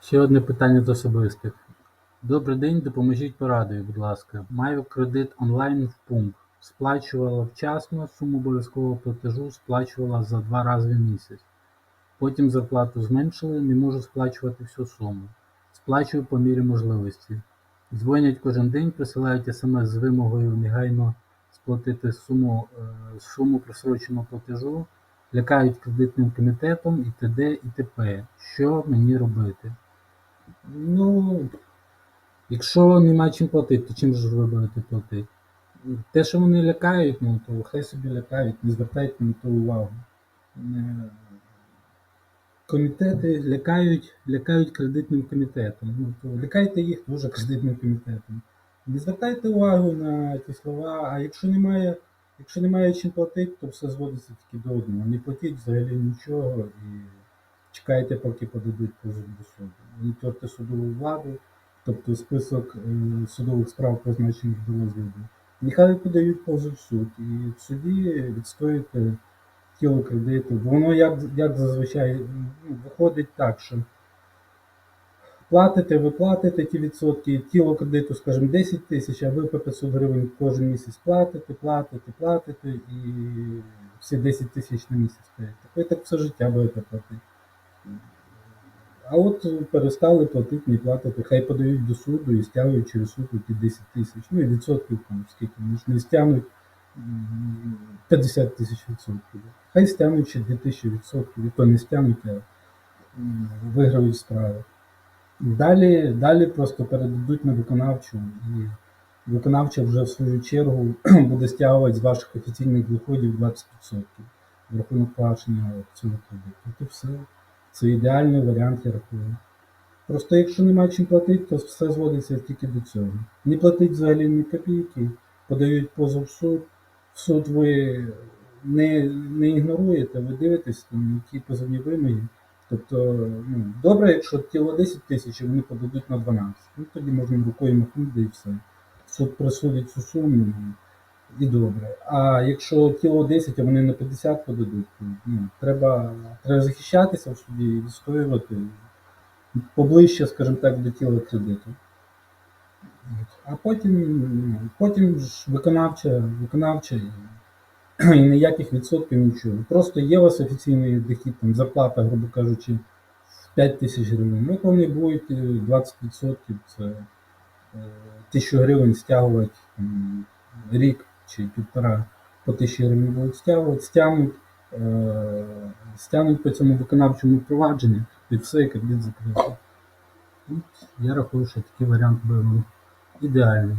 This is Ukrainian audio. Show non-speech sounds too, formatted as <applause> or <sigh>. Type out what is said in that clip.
Ще одне питання з особистих. Добрий день, допоможіть порадою, будь ласка. Маю кредит онлайн в пумп. Сплачувала вчасно, суму обов'язкового платежу сплачувала за два рази в місяць. Потім зарплату зменшили, не можу сплачувати всю суму. Сплачую по мірі можливості. Дзвонять кожен день, присилають смс з вимогою негайно сплатити суму, е, суму просроченого платежу, лякають кредитним комітетом і т.д. і т.п. Що мені робити? Ну, якщо нема чим платити, то чим ж ви будете платити? Те, що вони лякають, ну то хай собі лякають, не звертайте на то увагу. Е, Комітети лякають, лякають кредитним комітетом. Ну, то лякайте їх дуже кредитним комітетом. Не звертайте увагу на ті слова, а якщо немає, якщо немає чим платити, то все зводиться тільки до одного. Не платіть взагалі нічого і чекайте, поки подадуть позов до суду. Моніторте судову владу, тобто список е, судових справ, призначених до розгляду. Нехай подають позов в суд і в суді відстоюєте тіло кредиту. Воно як, як зазвичай ну, виходить так, що платите, ви платите ті відсотки, тіло кредиту, скажімо, 10 тисяч, а ви по 500 гривень кожен місяць платите, платите, платите і всі 10 тисяч на місяць стоять. Ви так все життя будете платити. А от перестали платити, не платити, хай подають до суду і стягують через суд ті 10 тисяч. Ну і відсотків там скільки, не стягнуть 50 тисяч відсотків. Хай стягнуть ще 2000 відсотків, і то не стягнуть, а виграють справи. Далі, далі просто передадуть на виконавчу, і виконавча вже в свою чергу <clears throat> буде стягувати з ваших офіційних доходів 20% в рахунок погашення цього кредиту. От і все. Це ідеальний варіант, я рахую. Просто якщо немає чим платити, то все зводиться тільки до цього. Не платить взагалі ні копійки, подають позов в суд. В суд ви не, не ігноруєте, ви дивитесь, там, які позовні вимоги. Тобто, ну, добре, якщо тіло 10 тисяч, вони подадуть на 12. Ну тоді можна рукою махнути і все. Суд присудить цю суму і добре. А якщо тіло 10, а вони на 50 подадуть, ну, треба, треба захищатися в суді і відстоювати поближче, скажімо так, до тіла кредиту. А потім, ну, потім ж виконавча, виконавча і, ніяких відсотків нічого. Просто є у вас офіційний дохід, там зарплата, грубо кажучи, в 5 тисяч гривень. Ну, то вони будуть е, 20%, це е, 1000 гривень стягувати рік чи півтора по тисячі гривень будуть стягувати, стягнуть, е, стягнуть по цьому виконавчому провадженню і все, і кредит закрито. Я рахую, що такий варіант був ідеальний.